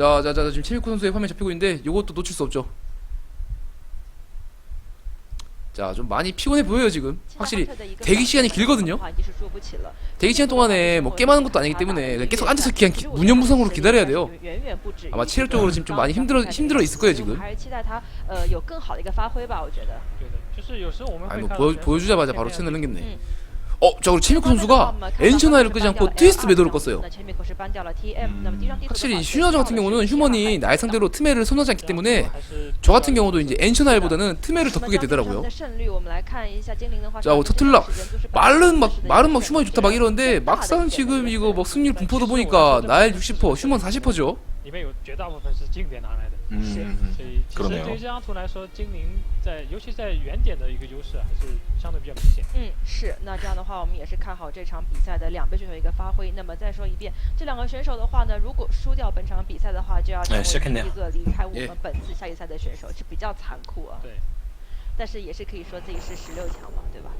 자자자 지금 체리코 선수의 화면 잡히고 있는데 이것도 놓칠 수 없죠 자 좀 많이 피곤해 보여요 지금 확실히 대기 시간이 길거든요 대기 시간 동안에 뭐 게임하는 것도 아니기 때문에 계속 앉아서 그냥 기, 무념무상으로 기다려야 돼요 아마 체력적으로 지금 좀 많이 힘들어 힘들어 있을 거예요 지금 아니 뭐 보여, 보여주자마자 바로 채널 넘겼네 음. 어, 자 그리고 체미코 선수가 엔셔나이를 끄지 않고 트위스트 매도를 껐어요. 확실히 슈너저 같은 경우는 휴먼이 날 상대로 트메를 선호하지 않기 때문에 저 같은 경우도 이제 엔셔나일보다는 트메를 더 끄게 되더라고요. 자, 뭐 터틀락 말은 막 말은 막 휴먼이 좋다 막 이러는데 막상 지금 이거 뭐 승률 분포도 보니까 나엘 60% 휴먼 40%죠. 嗯，所以其实对于这张图来说，精灵在尤其在原点的一个优势还是相对比较明显。嗯，是。那这样的话，我们也是看好这场比赛的两位选手一个发挥。那么再说一遍，这两个选手的话呢，如果输掉本场比赛的话，就要成为第一个离开我们本次下一赛的选手，是比较残酷啊。对。但是也是可以说自己是十六强嘛，对吧？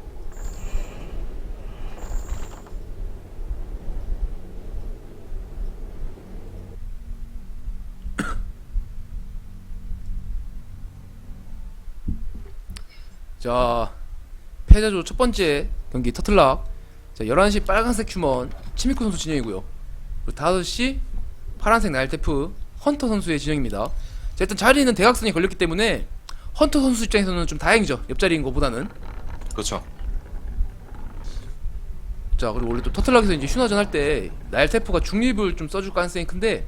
자 패자조 첫 번째 경기 터틀락. 자 11시 빨간색 휴먼 치미코 선수 진영이고요. 그리고 5시 파란색 날테프 헌터 선수의 진영입니다. 자 일단 자리는 대각선이 걸렸기 때문에 헌터 선수 입장에서는 좀 다행이죠. 옆자리인 것보다는. 그렇죠. 자 그리고 원래 또 터틀락에서 이제 슈나전 할 때 날테프가 중립을 좀 써줄 가능성이 큰데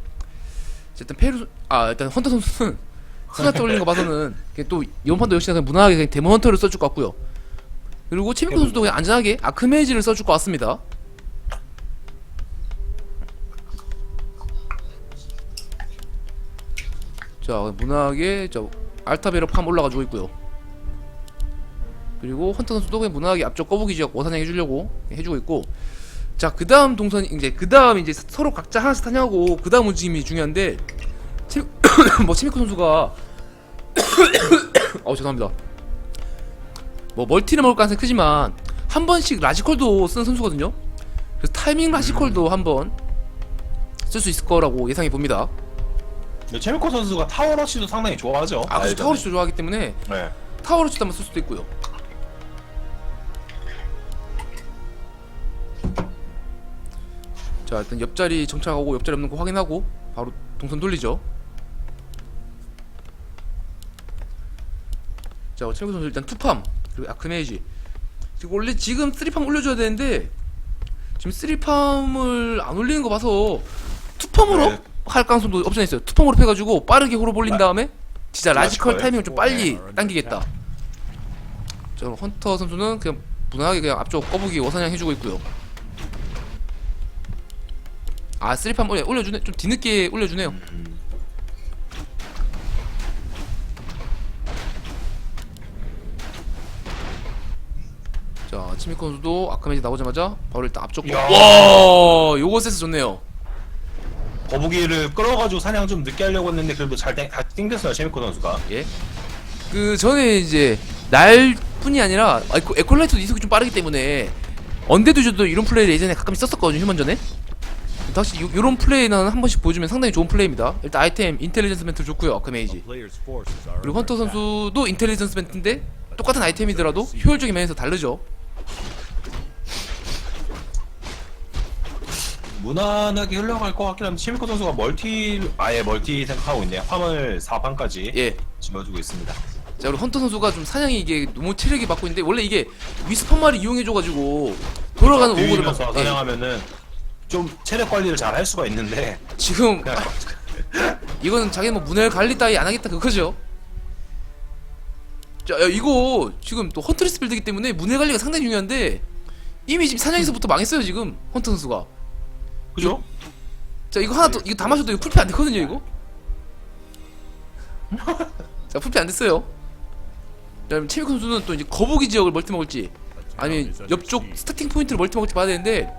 자, 일단 페루 아 일단 헌터 선수는 스나트 올리는 거 봐서는 그냥 또 이번 판도 역시 그냥 무난하게 그냥 데몬 헌터를 써줄 것 같고요. 그리고 치미코 선수도 그냥 안전하게 아크메이지를 써줄 것 같습니다. 자 무난하게 저 알타베로 팜 올라가지고 있고요. 그리고 헌터 선수도 그냥 무난하게 앞쪽 거북이 지역 워사냥 해주려고 해주고 있고. 자 그 다음 동선 이제 그 다음 이제 서로 각자 하나씩 타냐고 그 다음 움직임이 중요한데 치, 뭐 치미코 선수가 어 죄송합니다 뭐 멀티를 먹을 가능성이 크지만 한 번씩 라지컬도 쓰는 선수거든요 그래서 타이밍 라지컬도 한번 쓸 수 있을 거라고 예상해 봅니다 근데 체미코 선수가 타워러시도 상당히 좋아하죠. 아 그래서 알잖아요. 타워러시 좋아하기 때문에 네. 타워러시도 한번 쓸 수도 있고요 자 일단 옆자리 정착하고 옆자리 없는 거 확인하고 바로 동선 돌리죠 자 최고 선수 일단 투팜 그리고 아크메이지. 그리고 원래 지금 3팜 올려줘야 되는데 지금 3팜을 안 올리는 거 봐서 투팜으로 네. 할 가능성도 없지 있어요. 투팜으로 패가지고 빠르게 호로 올린 라- 다음에 진짜 라지컬. 타이밍을 좀 빨리 당기겠다. 자 헌터 선수는 그냥 무난하게 그냥 앞쪽 거북이 워사냥 해주고 있고요. 아 3팜 올려, 올려주네? 좀 뒤늦게 올려주네요 선수도 아카메지 나오자마자 바로 일단 앞쪽 야. 와 요거 세스 좋네요 거북이를 끌어가지고 사냥 좀 늦게 하려고 했는데 그래도 잘 땡, 다 띵됐어요 체미코 선수가. 예. 그 전에 이제 날뿐이 아니라 에코, 에콜라이트도 이속이 좀 빠르기 때문에 언데드저도 이런 플레이를 예전에 가끔 썼었거든요 휴먼전에 다시 요, 요런 플레이는 한 번씩 보여주면 상당히 좋은 플레이입니다 일단 아이템 인텔리전스 멘트 좋고요 아크메이지 그리고 헌터 선수도 인텔리전스 멘트인데 똑같은 아이템이더라도 효율적인 면에서 다르죠 무난하게 흘러갈 것 같긴 한데 체미코 선수가 멀티 아예 멀티 생각하고 있네요. 화물 4판까지 예 지어주고 있습니다. 자 그리고 헌터 선수가 좀 사냥이 이게 너무 체력이 받고 있는데 원래 이게 위스펀 말을 이용해줘가지고 돌아가는 오버를 막 예, 사냥하면은 좀 체력 관리를 잘 할 수가 있는데 지금 그냥 이거는 자기는 뭐 문을 관리 따위 안 하겠다 그거죠. 자, 야, 이거 지금 또 헌트리스 빌드기 때문에 문을 관리가 상당히 중요한데 이미 지금 사냥에서부터 망했어요 지금 헌터 선수가. 그죠? 자, 이거 하나 더 이거 다 마셔도 이거 풀피 안 됐거든요 이거. 자, 풀피 안 됐어요. 자, 그럼 체미코 선수는 또 이제 거북이 지역을 멀티 먹을지 아니면 옆쪽 스타팅 포인트를 멀티 먹을지 봐야 되는데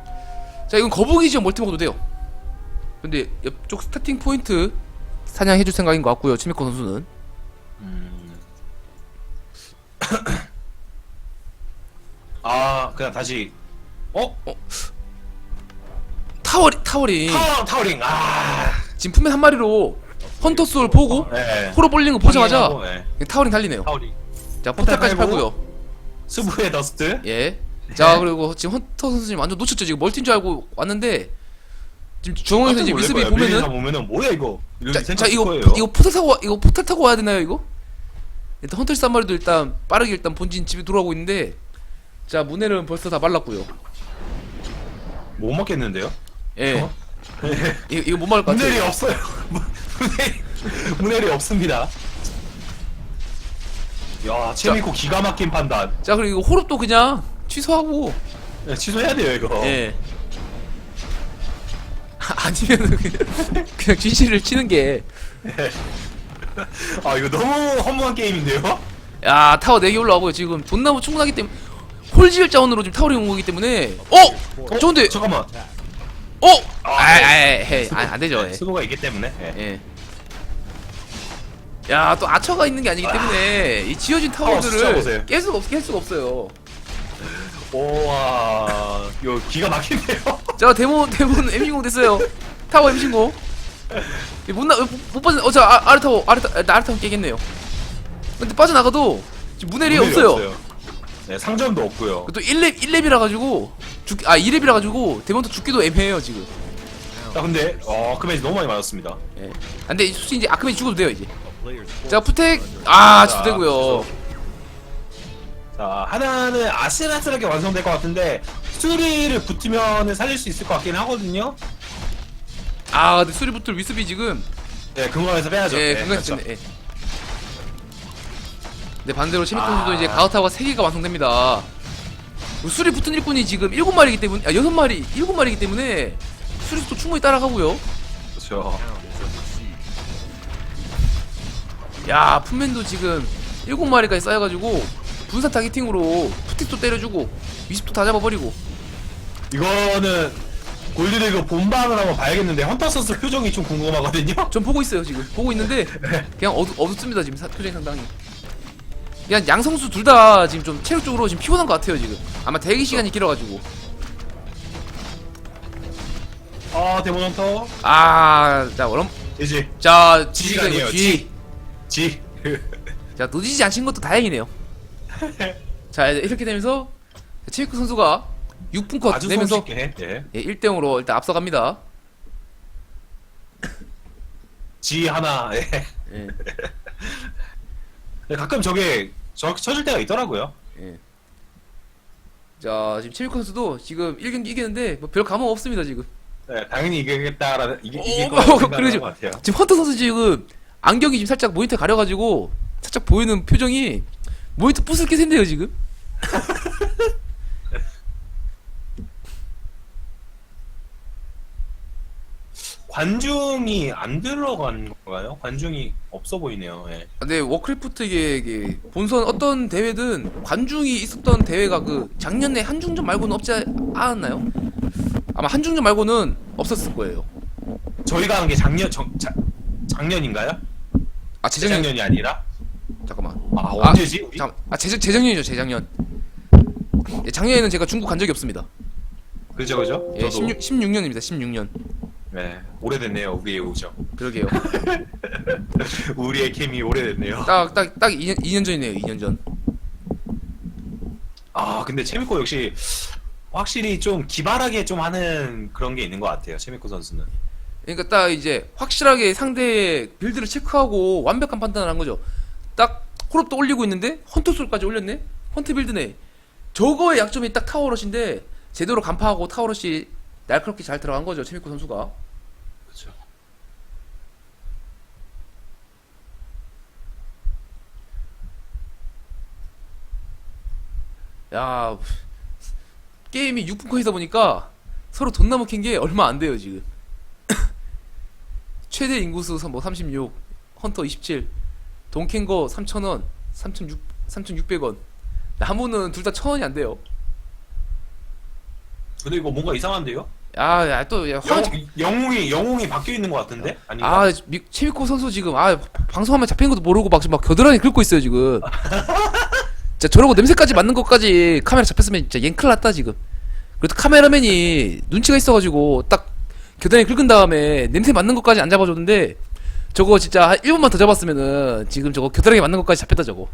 자, 이건 거북이 지역 멀티 먹어도 돼요. 근데 옆쪽 스타팅 포인트 사냥해줄 생각인 것 같고요 치미코 선수는 아 그냥 다시 어? 타워 타워링 타워 타워링 아 지금 품맨 한 마리로 헌터 솔 보고 네. 호로 볼링 거 보자마자 확인하고, 네. 타워링 달리네요. 타오리. 자 포탈까지 포탈 팔고요. 스부의 더스트. 예. 자 그리고 지금 헌터 선수님 완전 놓쳤죠 지금 멀티인 줄 알고 왔는데 지금 중앙에서 이제 미스비 보면은 보면은 뭐야 이거? 이렇게 자, 생각 자 이거 거예요. 이거 포탈 타고 와- 이거 포탈 타고 와야 되나요 이거? 일단 헌터스 한 마리도 일단 빠르게 일단 본진 집에 돌아오고 있는데 자 문해는 벌써 다 말랐고요. 못 먹겠는데요? 예. 어? 이거 이거 못 막을 것 같아요. 없어요. 문헬이 문헬이 없습니다. 야, 체미코 기가 막힌 판단. 자 그리고 이거 호흡도 그냥 취소하고 네, 취소해야 돼요 이거. 예. 아니면 그냥 그냥 GC를 치는 게 아 이거 너무 허무한 게임인데요? 야 타워 4개 올라오고요 지금 돈나무 충분하기 때문에 홀지을 자원으로 지금 타워링 온 거기 때문에 어? 좋은데 잠깐만. 어? 아아에 안 되죠 예. 수고가 있기 때문에. 예. 예. 야, 또 아처가 있는 게 아니기 때문에 이 지어진 숫자. 타워들을 깰 수가 없, 깰 수가 없어요. 오와 이거 기가 막히네요. 자, 데몬 데몬 M 신공 됐어요. 타워 M 신공. 못 나, 못, 못 빠져. 어, 자, 아, 나 아래 타워 깨겠네요. 근데 빠져나가도 지금 문헬이 문헬이 없어요. 네 상점도 없고요. 또 1렙 1렙이라 가지고 죽, 아 2렙이라 가지고 데몬도 죽기도 애매해요 지금. 자 근데 어 크메지 너무 많이 맞았습니다. 예. 아, 근데 솔직히 이제 아크맨 죽어도 돼요 이제. 자, 푸텍 아, 자, 죽되고요. 자 하나는 아슬아슬하게 완성될 것 같은데 수리를 붙으면 살릴 수 있을 것 같긴 하거든요. 아, 근데 수리부틀 위스비 지금 네 근거에서 빼야죠. 예, 네, 그렇죠. 했네. 예. 근데 반대로 시미콘 아. 이제 가우타가 3개가 완성됩니다. 수리 붙은 일꾼이 지금 7마리이기 때문에 아 6마리, 7마리이기 때문에 수리도 충분히 따라가고요. 그렇죠. 야, 품맨도 지금 7마리까지 쌓여 가지고 분산 타겟팅으로 푸틱도 때려주고 위습도 다 잡아버리고 이거는 골드리그 본방을 한번 봐야겠는데 헌터 선수 표정이 좀 궁금하거든요. 전 보고 있어요 지금 보고 있는데 그냥 어두, 어둡습니다 지금 사, 표정이 상당히 그냥 양 선수 둘 다 지금 좀 체력적으로 지금 피곤한 것 같아요 지금 아마 대기 시간이 길어가지고 아 데몬 헌터 아자 그럼 이제 자 지가 지가 아니에요. 이거 지. G 지. 자 놓치지 않신 것도 다행이네요 자 이렇게 되면서 치미크 선수가 6분 컷 아주 내면서 손쉽게. 예. 예, 1대 0으로 일단 앞서갑니다 지 하나. 예. 예, 네, 가끔 저게 저 쳐질 때가 있더라고요. 예. 자 지금 치미크 선수도 지금 1경기 이겼는데 뭐 별 감흥 없습니다 지금 네, 당연히 이기겠다라는 이기, 어, 이길 어, 거라고 생각하는. 것 같아요. 지금 헌터 선수 지금 안경이 지금 살짝 모니터 가려 가지고 살짝 보이는 표정이 모니터 부스럽게 생데요 지금. 관중이 안 들어간 건가요? 관중이 없어 보이네요. 예. 근데 워크래프트 이게, 이게 본선 어떤 대회든 관중이 있었던 대회가 그 작년에 한중전 말고는 없지 않았나요? 아마 한중전 말고는 없었을 거예요. 저희가 한 게 작년 정, 자, 작년인가요? 아 재작년 재작년이 아니라? 잠깐만. 아 언제지? 우리? 잠, 아 재작 재작년이죠 재작년. 예, 작년에는 제가 중국 간 적이 없습니다. 그죠 그죠? 예, 16 16 년입니다. 16년. 네 오래됐네요 우리의 우정. 그러게요. 우리의 케미 오래됐네요. 딱 딱 딱 2년 2년 전이네요. 2년 전. 아 근데 체미코 역시 확실히 좀 기발하게 좀 하는 그런 게 있는 것 같아요. 체미코 선수는. 그러니까 딱 이제 확실하게 상대의 빌드를 체크하고 완벽한 판단을 한 거죠. 딱 홀업도 올리고 있는데 헌터 솔까지 올렸네. 헌트 빌드네. 저거의 약점이 딱 타워러시인데 제대로 간파하고 타워러시 날카롭게 잘 들어간 거죠. 최미코 선수가. 그렇죠. 야 게임이 6분 컷이다 보니까 서로 돈 나 먹힌 게 얼마 안 돼요 지금. 최대 인구수 뭐 36, 헌터 27, 동캔거 3,000원, 3,600 3,600원. 나무는 둘 다 1,000원이 안 돼요. 근데 이거 뭔가 이상한데요? 야, 야, 또, 야, 화, 영, 영웅이 영웅이 바뀌어 있는 것 같은데? 아닌가? 아, 미, 최미코 선수 지금, 아, 방송하면 잡힌 것도 모르고 막, 막 겨드랑이 긁고 있어요, 지금. 진짜 저러고 냄새까지 맡는 것까지 카메라 잡혔으면 진짜 얜 큰일 났다, 지금. 그래도 카메라맨이 눈치가 있어가지고, 딱, 겨드랑이 긁은 다음에 냄새 맡는 것까지 안 잡아줬는데 저거 진짜 한 1분만 더 잡았으면은 지금 저거 겨드랑이 맞는 것까지 잡혔다 저거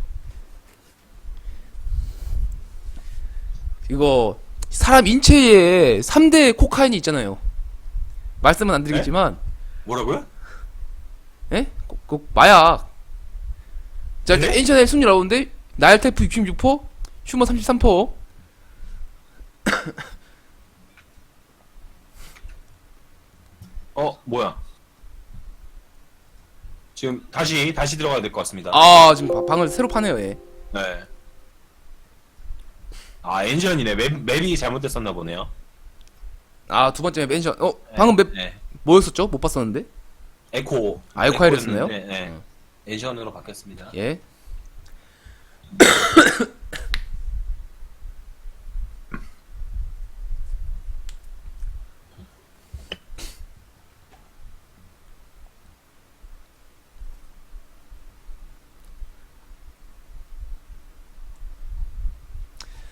이거 사람 인체에 3대 코카인이 있잖아요 말씀은 안 드리겠지만 뭐라고요? 예? 그, 그 마약 자 네? 엔션의 승리 나오는데 나일테프 66%, 휴머 33%어 뭐야? 지금 다시 다시 들어가야 될 것 같습니다. 아 지금 바- 방을 새로 파네요 예. 네. 아 엔진이네 맵 맵이 잘못됐었나 보네요. 아두 번째 맵 엔션 어 방금 맵 네. 뭐였었죠? 못 봤었는데 에코. 아, 에코하이랬었나요? 네, 네. 어. 엔션으로 바뀌었습니다. 예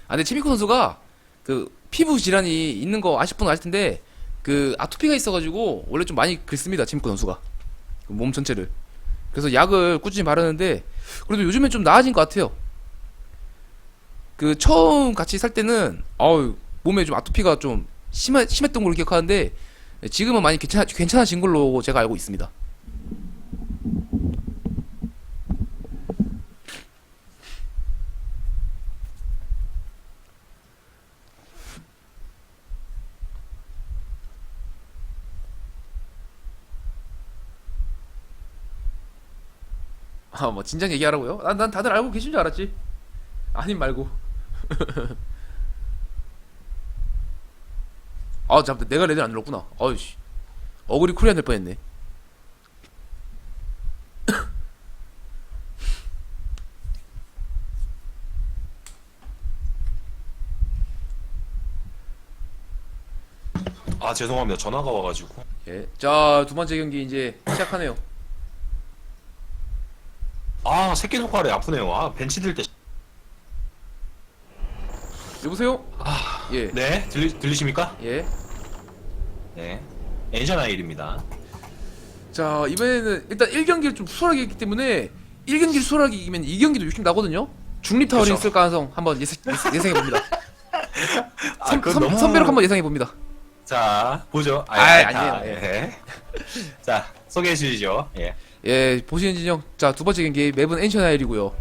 아, 근데 치미코 선수가 그 피부 질환이 있는 거 아실 분은 아실 텐데 그 아토피가 있어가지고 원래 좀 많이 긁습니다 치미코 선수가. 그몸 전체를. 그래서 약을 꾸준히 바르는데 그래도 요즘엔 좀 나아진 것 같아요 그 처음 같이 살 때는 어우 몸에 좀 아토피가 좀 심하, 심했던 걸로 기억하는데 지금은 많이 괜찮아, 괜찮아진 걸로 제가 알고 있습니다. 아뭐 진작 얘기하라고요? 난, 난 다들 알고 계신 줄 알았지. 아님 말고 아 잠깐 내가 레드 안 눌렀구나 아이씨 어그리 코리안 될 뻔했네 아 죄송합니다 전화가 와가지고. 예 자 두 번째 경기 이제 시작하네요 아 새끼 손가락이 아프네요. 아 벤치 들 때. 여보세요? 아, 예. 네 들리 들리십니까? 예. 네. 엔션 아일입니다. 자, 이번에는 일단 1경기를 좀 수월하게 했기 때문에 1경기를 수월하게 이기면 2경기도 욕심 나거든요? 중립 타워링 그쵸. 쓸 가능성 한번 예상, 예상해 봅니다. 아, 선, 그건 선, 너무- 선배로 한번 예상해 봅니다. 자 보죠. 아, 아, 다, 아니에요. 예. 자 소개해 주시죠. 예. 예, 보시는 진영. 자, 두 번째 경기 맵은 엔션 아일이고요.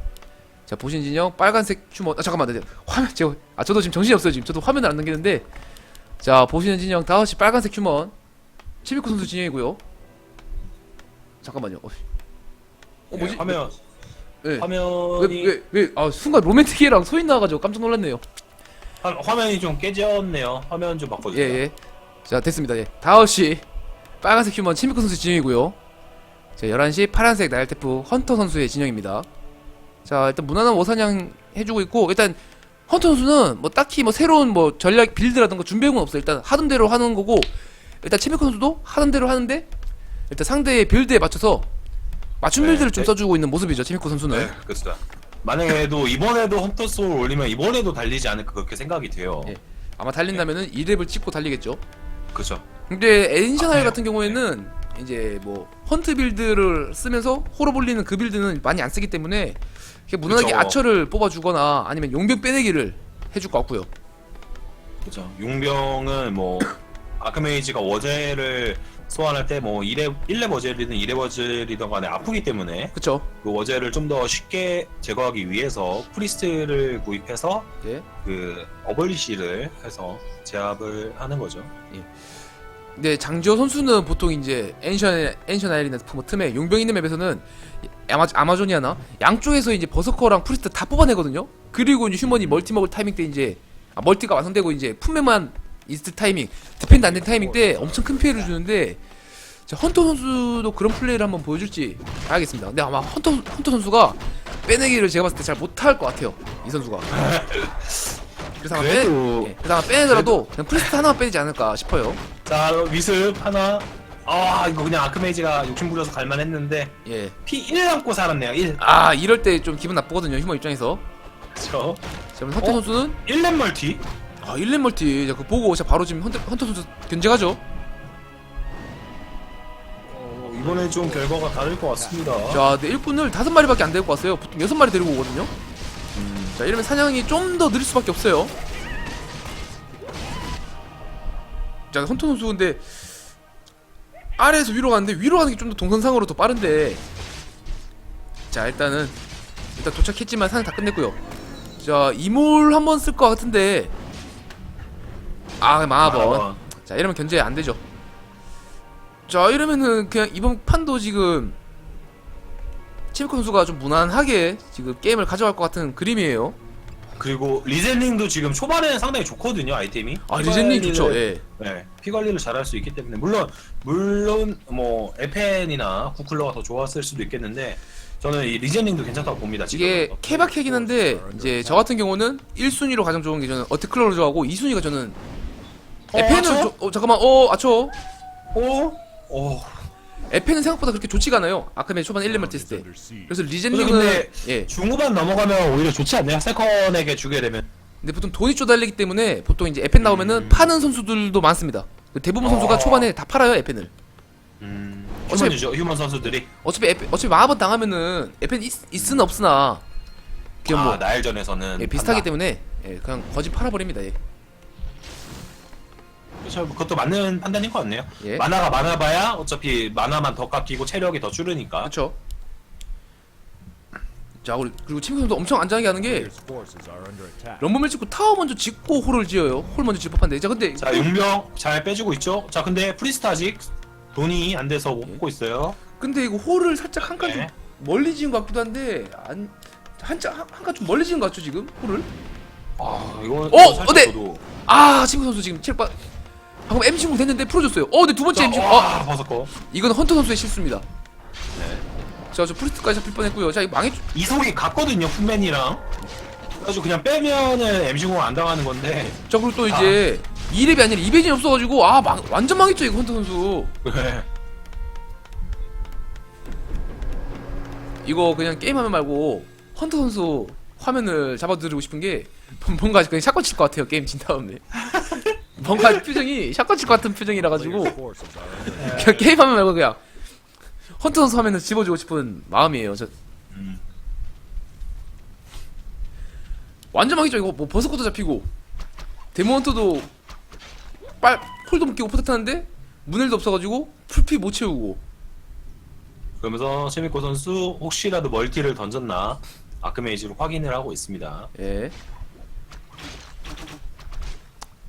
자, 보시는 진영 빨간색 휴머. 아, 잠깐만. 네, 화면 제가 아, 저도 지금 정신이 없어요. 지금 저도 화면을 안 넘기는데. 자, 보시는 진영 5시 빨간색 휴먼. 치비코 선수 진영이고요. 잠깐만요. 어, 어 뭐지? 예, 화면 예. 화면이 왜, 왜, 왜, 아, 순간 로맨틱이랑 소인 나와가지고 깜짝 놀랐네요. 화, 화면이 좀 깨졌네요. 화면 좀 바꿔주세요. 예, 예. 자, 됐습니다. 예. 5시 빨간색 휴먼 치미코 선수 진영이고요. 자, 11시 파란색 나일테프 헌터 선수의 진영입니다. 자, 일단 무난한 워사냥 해주고 있고, 일단 헌터 선수는 뭐 딱히 뭐 새로운 뭐 전략 빌드라든가 준비한 건 없어요. 일단 하던 대로 하는 거고, 일단 치미코 선수도 하던 대로 하는데, 일단 상대의 빌드에 맞춰서 맞춤 네, 빌드를 좀 네. 써주고 있는 모습이죠, 치미코 선수는. 네, 그렇습니다. 만약에도 이번에도 헌터 소울 올리면 이번에도 달리지 않을까 그렇게 생각이 돼요. 예. 아마 달린다면은 2렙을 찍고 달리겠죠. 그렇죠. 근데 엔션하일 아, 같은 경우에는 이제 뭐 헌트 빌드를 쓰면서 호러 볼리는 그 빌드는 많이 안 쓰기 때문에 무난하게 그쵸. 아처를 뽑아주거나 아니면 용병 빼내기를 해줄 것 같고요. 그렇죠. 용병은 뭐 아크메이지가 워젤을 소환할 때 뭐 1렙 1렙 워젤이든 2렙 워젤이든 간에 아프기 때문에 그쵸? 그 워젤을 좀더 쉽게 제거하기 위해서 프리스트를 구입해서 예. 그 어벌리시를 해서 제압을 하는 거죠. 근데 장지호 선수는 보통 이제 엔션 엔션 아일이나 뭐 틈에 용병 있는 맵에서는 아마 아마존이아나 양쪽에서 이제 버서커랑 프리스트 다 뽑아내거든요. 그리고 이제 휴먼이 멀티 먹을 타이밍 때 이제 아, 멀티가 완성되고 이제 품에만 있을 타이밍, 디펜드 안 된 타이밍 때 엄청 큰 피해를 주는데 자, 헌터 선수도 그런 플레이를 한번 보여줄지 봐야겠습니다. 근데 아마 헌터 헌터 선수가 빼내기를 제가 봤을 때 잘 못할 것 같아요. 이 선수가. 그래서 아마 빼, 그래도 예, 그래서 아마 빼내더라도 그냥 프리스트 하나만 빼내지 않을까 싶어요. 자 위습 하나 아 이거 그냥 아크메이지가 욕심 부려서 갈만 했는데 예. 피 1 남고 살았네요 1 아 이럴 때 좀 기분 나쁘거든요 휴머 입장에서 그쵸 자 그럼 헌터 어? 선수는 1렙 멀티 아 1렙 멀티 자, 그거 보고 자 바로 지금 헌터, 헌터 선수 견제하죠 이번에 좀 결과가 다를 것 같습니다. 자, 네, 일꾼을 다섯 마리밖에 안 데리고 왔어요. 보통 여섯 마리 데리고 오거든요. 음, 자, 이러면 사냥이 좀 더 느릴 수밖에 없어요. 자, 헌터 선수 근데 아래에서 위로 가는데 위로 가는 게 좀 더 동선상으로 더 빠른데. 자, 일단은 일단 도착했지만 사냥 다 끝냈고요. 자, 이몰 한번 쓸 것 같은데. 아, 마하번. 마하번. 자, 이러면 견제 안 되죠. 자, 이러면은 그냥 이번 판도 지금 치미코 선수가 좀 무난하게 지금 게임을 가져갈 것 같은 그림이에요. 그리고 리젠링도 지금 초반에는 상당히 좋거든요 아이템이. 아, 관리를- 좋죠. 예. 네, 피 관리를 잘할 수 있기 때문에 물론 물론 뭐 에펜이나 구클러가 더 좋았을 수도 있겠는데 저는 이 리젠링도 괜찮다고 봅니다. 이게. 케바케긴 한데 이제 저 같은 경우는 1순위로 가장 좋은 게 저는 어테클러를 좋아하고 2순위가 저는 어, 아초? 조- 어 잠깐만 어 아초 오, 오. 에페는 생각보다 그렇게 좋지가 않아요 아카메 초반 1렘을 했을 때 그래서 리젠님은 근데 예 중후반 넘어가면 오히려 좋지 않나요? 세컨에게 주게 되면. 근데 보통 돈이 쪼달리기 때문에 보통 이제 에펜 나오면은 음. 파는 선수들도 많습니다 대부분 선수가 어. 초반에 다 팔아요 에펜을 음, 어차피- 휴먼이죠. 휴먼 선수들이. 어차피 에펜, 어차피 마하번 당하면은 에펜 있, 있으나 없으나 그냥 뭐 아, 나일전에서는 예, 비슷하기 판다. 때문에 예, 그냥 거짓 팔아버립니다 예. 그렇죠. 그것도 맞는 판단인 것 같네요. 예. 만화가 많아봐야 어차피 만화만 더 깎이고 체력이 더 줄으니까. 그렇죠 자 우리 그리고 선수 엄청 안전하게 하는 게 럼블을 찍고 타워 먼저 짓고 홀을 지어요 홀 먼저 질 법한데 자 근데 자, 용병 잘 빼주고 있죠. 자, 근데 프리스트 아직 돈이 안 돼서 못 예. 뽑고 있어요. 근데 이거 홀을 살짝 한 칸 좀 네. 멀리 지은 것 같기도 한데 안 한칸 좀 멀리 지은 것 같죠 지금 홀을 아, 이거 어, 살짝 어때? 저도 아 친구 선수 지금 체력 방금 MC 공 됐는데 풀어줬어요 어 근데 두 번째 MC 공 어, 와, 버섯거. 이건 헌터 선수의 실수입니다 네. 자 저 프리스트까지 잡힐 뻔했고요 자 이거 망했 이속이 같거든요, 푼맨이랑. 그래가지고 그냥 빼면은 MC0 안 당하는 건데. 자 그리고 또 이제 2렙이 아니라 2배진이 없어가지고 아 망, 완전 망했죠 이거 헌터 선수 네. 이거 그냥 게임하면 말고 헌터 선수 화면을 잡아드리고 싶은 게 뭔가 그냥 샷건 칠것 같아요 게임 진 다음에 뭔가 표정이 샷건 칠것 같은 표정이라 가지고 그냥 게임하면 말고 그냥 헌터 선수 화면을 집어주고 싶은 마음이에요 저 음. 완전 망했죠 이거 뭐 버섯코도 잡히고 데모헌터도 빨 폴도 못 끼고 포트 타는데 문일도 없어가지고 풀피 못 채우고 그러면서 최미코 선수 혹시라도 멀티를 던졌나 아크메이지로 확인을 하고 있습니다. 예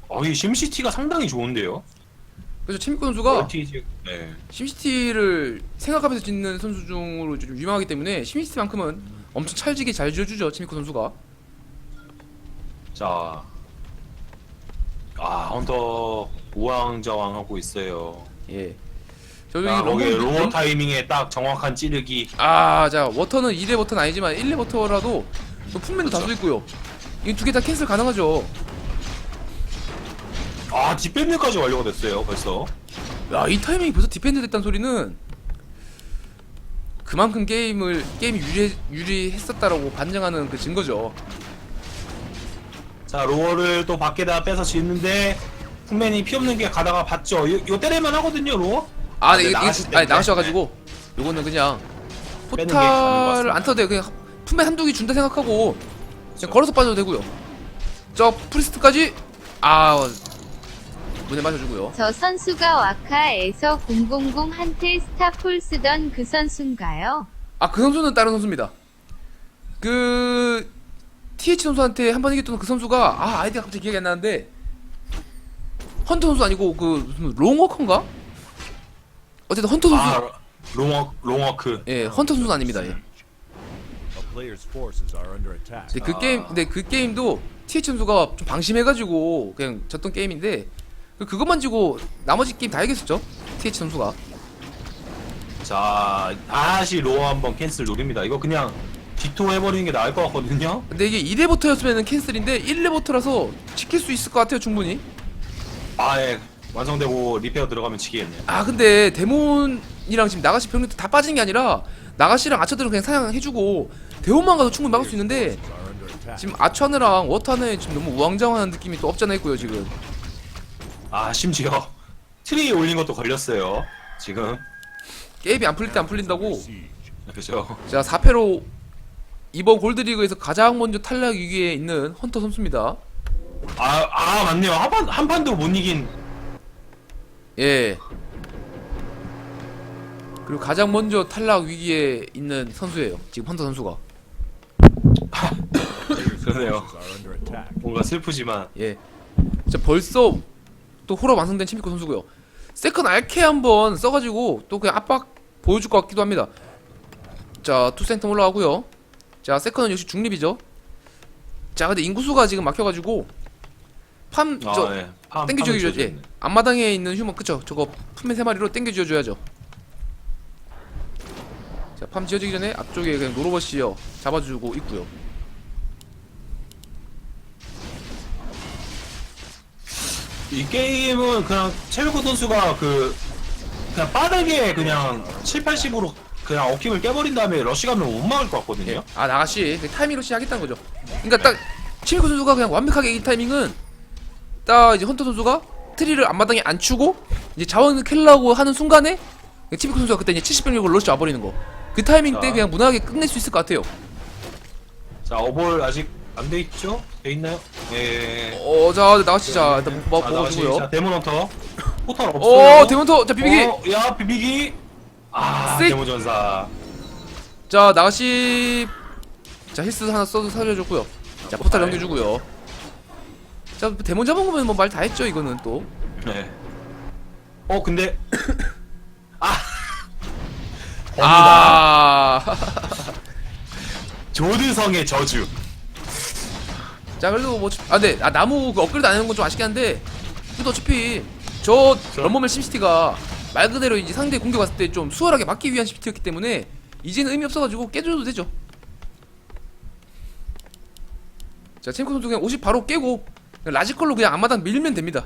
어, 이 심시티가 상당히 좋은데요. 그래서 최민권 선수가 멀티 지금 네. 심시티를 생각하면서 짓는 선수 중으로 좀 유명하기 때문에 심시티만큼은 엄청 찰지게 잘 지어주죠 치미코 선수가 자, 아 헌터 우왕좌왕 하고 있어요. 예 자, 이 거기 로어 타이밍에 딱 정확한 찌르기. 아자 워터는 2대 워터는 아니지만 1대 워터라도 또 품맨도 다수 있고요 이 두 개 다 캔슬 가능하죠 아 뒷밴드까지 완료가 됐어요 벌써. 야 이 타이밍이 벌써 디펜드 됐다는 소리는 그만큼 게임을 게임이 유리 유리했었다라고 반증하는 그 증거죠 자 로어를 또 밖에다 빼서 짓는데 풍맨이 피 없는 게 가다가 봤죠. 요, 요 때릴만 하거든요 로어. 아, 네, 네, 이게, 아니 나가셔가지고 요거는 그냥 빼는 게 가는 것 포탈을 같습니다. 안 터도 돼요. 그냥 품에 한두 개 준다 생각하고 그냥 걸어서 빠져도 되고요. 저 프리스트까지 아 문에 맞춰주고요. 저 선수가 와카에서 000 한테 스타폴 쓰던 그 선수인가요? 아 그 선수는 다른 선수입니다. 그 TH 선수한테 한 번 이겼던 그 선수가 아 아이디가 갑자기 기억이 안 나는데 헌터 선수 아니고 그 무슨 롱워커인가? 어쨌든 헌터 선수 아 롱워 롱워크. 예 헌터 선수는 아닙니다. 예. 근데 그 아. 게임 근데 그 게임도 TH 선수가 좀 방심해가지고 그냥 졌던 게임인데 그- 그것만 지고 나머지 게임 다 이겼었죠 TH 선수가 자 다시 로어 한번 캔슬 노립니다. 이거 그냥 디토 해버리는 게 나을 것 같거든요. 근데 이게 2레버터였으면 캔슬인데 1레버터라서 지킬 수 있을 것 같아요 충분히 아예 완성되고 리페어 들어가면 지겠네요. 아 근데 데몬이랑 지금 나가시 병력들 다 빠진 게 아니라 나가시랑 아처들은 그냥 사냥해주고 데몬만 가도 충분히 막을 수 있는데 지금 아처하느랑 워터하느에 지금 너무 우왕좌왕하는 느낌이 또 없잖아 있고요 지금 아 심지어 트리 올린 것도 걸렸어요. 지금 게임이 안 풀릴 때 안 풀린다고 그죠. 자 4패로 이번 골드리그에서 가장 먼저 탈락 위기에 있는 헌터 선수입니다 아, 아 맞네요. 한판 한 판도 못 이긴. 예 그리고 가장 먼저 탈락 위기에 있는 선수예요 지금 헌터 선수가 그러네요. 뭔가 슬프지만. 예. 자 벌써 또 호러 완성된 치미코 선수고요. 세컨 알케 한번 써가지고 또 그냥 압박 보여줄 것 같기도 합니다. 자 투센터 올라가고요. 자 세컨은 역시 중립이죠. 자 근데 인구수가 지금 막혀가지고 팜 아, 저 네. 팜, 땡겨줘야죠. 예. 지어줬네. 앞마당에 있는 휴먼 그쵸? 저거 품의 세 마리로 땡겨줘야죠. 자 팜 지어지기 전에 앞쪽에 그냥 노로버시요 잡아주고 있고요. 이 게임은 그냥 최백호 선수가 그 그냥 빠르게 그냥 7, 80으로 그냥 어킴을 깨버린 다음에 러시 가면 못 막을 것 같거든요. 예. 아 나가시 그 타이밍으로 시작했다는 거죠. 그러니까 딱 치미코 선수가 그냥 완벽하게 이 타이밍은 딱 이제 헌터 선수가 트리를 앞마당에 안 추고 이제 자원을 캘라고 하는 순간에 치미코 선수가 그때 이제 70병력으로 러시 와버리는 거. 그 타이밍 때 자. 그냥 무난하게 끝낼 수 있을 것 같아요. 자 어볼 아직 안 돼 있죠? 돼 있나요? 예. 어, 자 나가시 자 일단 뭐 자, 나가시. 먹어주고요. 자 데몬헌터 포탈 없어요. 어 데몬터 자 비비기. 어, 야 비비기. 아 세- 데몬 전사. 자 나가시 자 힐스 하나 써서 살려줬고요. 자 포탈 포탈. 넘겨주고요. 자 데몬 잡은 거면 뭐 말 다 했죠 이거는 또. 네. 어 근데 아. 아. 아. 조드성의 저주. 자 그래도 뭐 아 근데 아 나무 그 업그레이드 안 하는 건 좀 아쉽긴 한데 그래도 어차피 저 런머멜 심시티가 말 그대로 이제 상대 공격 왔을 때 좀 수월하게 막기 위한 심시티였기 때문에 이제는 의미 없어가지고 깨줘도 되죠. 자 챔코 선수 그냥 50 바로 깨고 그냥 라지컬로 그냥 앞마당 밀면 됩니다.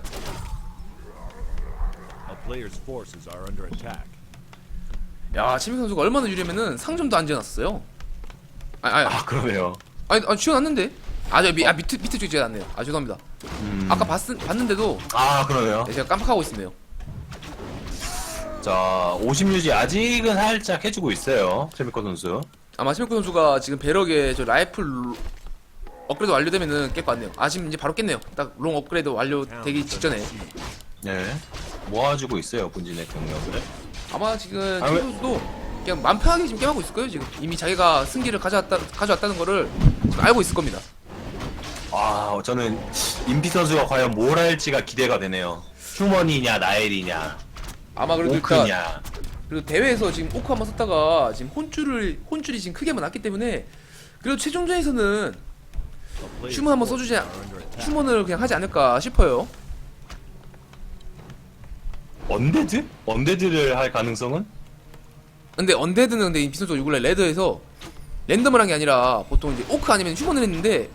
야 챔코 선수가 얼마나 유리하면은 상점도 안 지어놨어요. 아, 아, 아 그러네요. 아니, 아니 지어놨는데 아, 저 미, 아 밑에 밑에 쪽에 지어놨네요 아 죄송합니다 음. 아까 봤, 봤는데도 아 그러네요. 네, 제가 깜빡하고 있었네요 자, 50유지 아직은 살짝 해주고 있어요. 최미코 선수. 아마 심혁구 선수가 지금 배럭에 저 라이플 로- 업그레이드 완료되면은 깰 것 같네요. 아 지금 이제 바로 깼네요. 딱 롱 업그레이드 완료되기 직전에 네. 모아주고 있어요, 본진의 병력을. 아마 지금 아, 심 왜- 선수도 그냥 맘 편하게 지금 게임하고 있을 거예요. 지금 이미 자기가 승기를 가져왔다 가져왔다는 거를 지금 알고 있을 겁니다. 아, 저는 임피 선수가 과연 뭘 할지가 기대가 되네요. 휴먼이냐, 나엘이냐, 아마 그래도 일단 오크냐. 그리고 대회에서 지금 오크 한번 썼다가 지금 혼줄을 혼줄이 지금 크게 한번 났기 때문에 그래도 최종전에서는 휴먼 한번 써주지. 휴먼을 그냥 하지 않을까 싶어요. 언데드? 언데드를 할 가능성은? 근데 언데드는 근데 이 비선수 요구래 레드에서 랜덤을 한 게 아니라 보통 이제 오크 아니면 휴먼을 했는데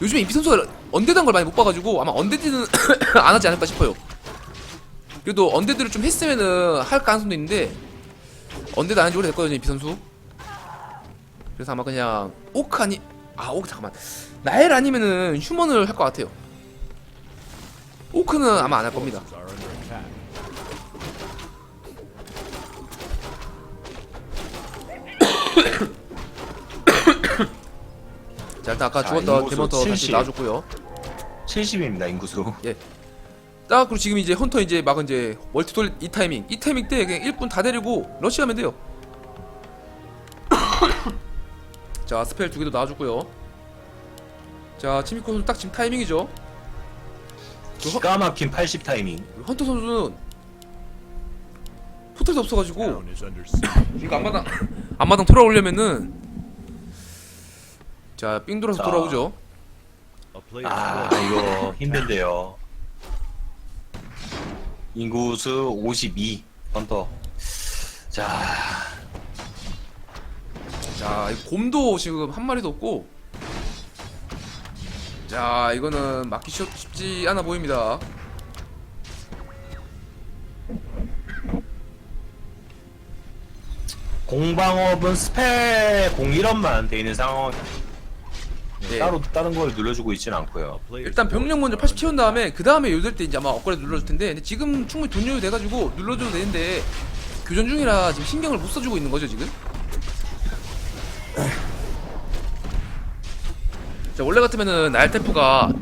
요즘에 임피 선수가 언데드 한 걸 많이 못 봐가지고 아마 언데드는 안 하지 않을까 싶어요. 그래도 언데드를 좀 했으면은 할 가능성도 있는데 언데드 안 한지 오래됐거든요 임피 선수. 그래서 아마 그냥 오크 아니 아 오크 잠깐만 나엘 아니면은 휴먼을 할 것 같아요. 오크는 아마 안 할 겁니다. 자 일단 아까 자, 죽었던 인구수 데모터 다시 70. 놔줬고요. 70입니다, 인구수. 딱 그리고 지금 이제 헌터 이제 막 이제 멀티 돌 이 타이밍 이 타이밍 때 그냥 일꾼 다 데리고 러시하면 돼요 자 스펠 두 개도 나와줬고요 자 치미코 선수 딱 지금 타이밍이죠 그 헌, 기가 막힌 80 타이밍. 헌터 선수는 포털도 없어가지고. 이거 앞마당 앞마당 돌아오려면은 자 삥 돌아서 자. 돌아오죠 아, 이거. 힘든데요. 인구수 52. 헌터. 자, 자, 이 곰도 지금 한 마리도 없고. 자, 이거는 막기 쉽, 쉽지 않아 보입니다. 공방업은 스펠 01원만 돼 있는 상황. 네. 따로 다른 걸 눌러주고 있진 않고요. 일단 병력 먼저 are 80 under 채운 다음에 그 다음에 요될 때 이제 아마 업그레이드 눌러줄 텐데 근데 지금 충분히 돈 여유 돼가지고 눌러줘도 되는데 교전 중이라 지금 신경을 못 써주고 있는 거죠 지금. 자 원래 같으면은 템프가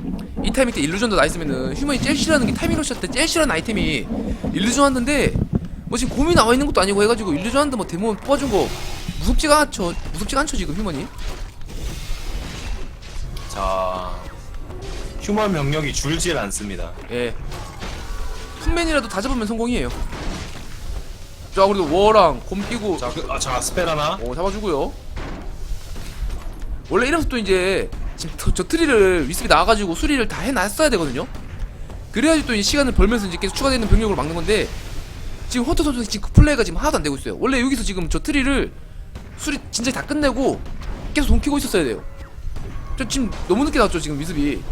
이 타이밍 때 일루전도 나있으면은 휴먼이 제일 싫어하는 게 타이밍 러시할 때 제일 싫어하는 아이템이 일루전 한드인데 뭐 지금 곰이 나와 있는 것도 아니고 해가지고 일루전 한드 뭐 데몬 뽑아준 거 무섭지가 않죠 무섭지가 않죠 지금 휴먼이 자 휴먼 병력이 줄질 않습니다. 예. 품맨이라도 다 잡으면 성공이에요. 자 그래도 워랑 곰 끼고. 자, 그, 아, 자 스펠 하나. 어 잡아주고요. 원래 이러면서 또 이제 지금 저, 저 트리를 위습이 나와가지고 수리를 다 해놨어야 되거든요. 그래야지 또 이제 시간을 벌면서 이제 계속 추가되는 병력으로 막는 건데 지금 헌터 선수 지금 그 플레이가 지금 하나도 안 되고 있어요. 원래 여기서 지금 저 트리를 수리 진짜 다 끝내고 계속 돈 키고 있었어야 돼요 저 지금 너무 늦게 나왔죠 지금 위습이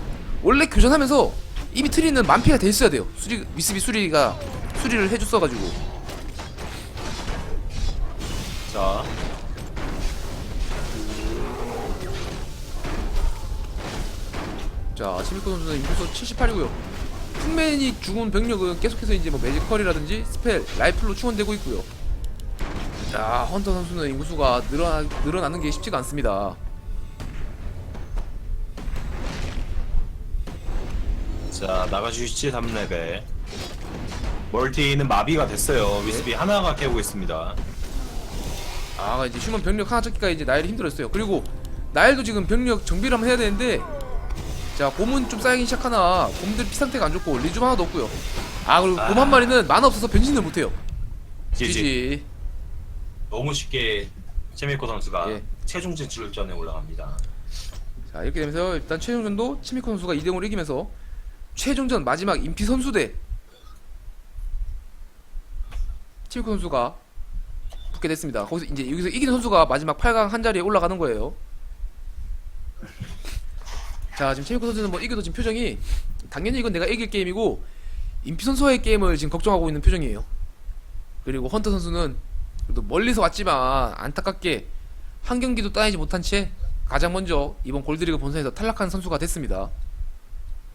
원래 교전하면서 이미 트리는 만피가 돼 있어야 돼요 수리 위습이 수리가 수리를 해줬어가지고 자 자, 시미코 선수는 인구수 78이고요. 풍맨이 죽은 병력은 계속해서 이제 뭐 매지컬이라든지 스펠, 라이플로 충원되고 있고요. 자, 헌터 선수는 인구수가 늘어나, 늘어나는 게 쉽지가 않습니다. 자 나가주시지 3레벨 멀티는 마비가 됐어요 위스비 하나가 깨고 있습니다 아, 이제 휴먼 병력 하나 찾기가 이제 나일이 힘들었어요. 그리고 나일도 지금 병력 정비를 한번 해야 되는데 자, 곰은 좀 쌓이기 시작하나 곰들 피 상태가 안 좋고 리좀 하나도 없고요. 아, 그리고 곰한 마리는 만화 없어서 변신을 못해요. 지지 지지. 너무 쉽게 체미코 선수가 예. 최종 진출전에 올라갑니다 자 이렇게 되면서 일단 최종전도 치미코 선수가 2대0으로 이기면서 최종전 마지막 인피 선수 대 치미코 선수가 붙게 됐습니다. 거기서 이제 여기서 이기는 선수가 마지막 8강 한 자리에 올라가는 거예요. 자 지금 치미코 선수는 뭐 이겨도 지금 표정이 당연히 이건 내가 이길 게임이고 인피 선수와의 게임을 지금 걱정하고 있는 표정이에요. 그리고 헌터 선수는 그래도 멀리서 왔지만 안타깝게 한 경기도 따이지 못한 채 가장 먼저 이번 골드리그 본선에서 탈락한 선수가 됐습니다.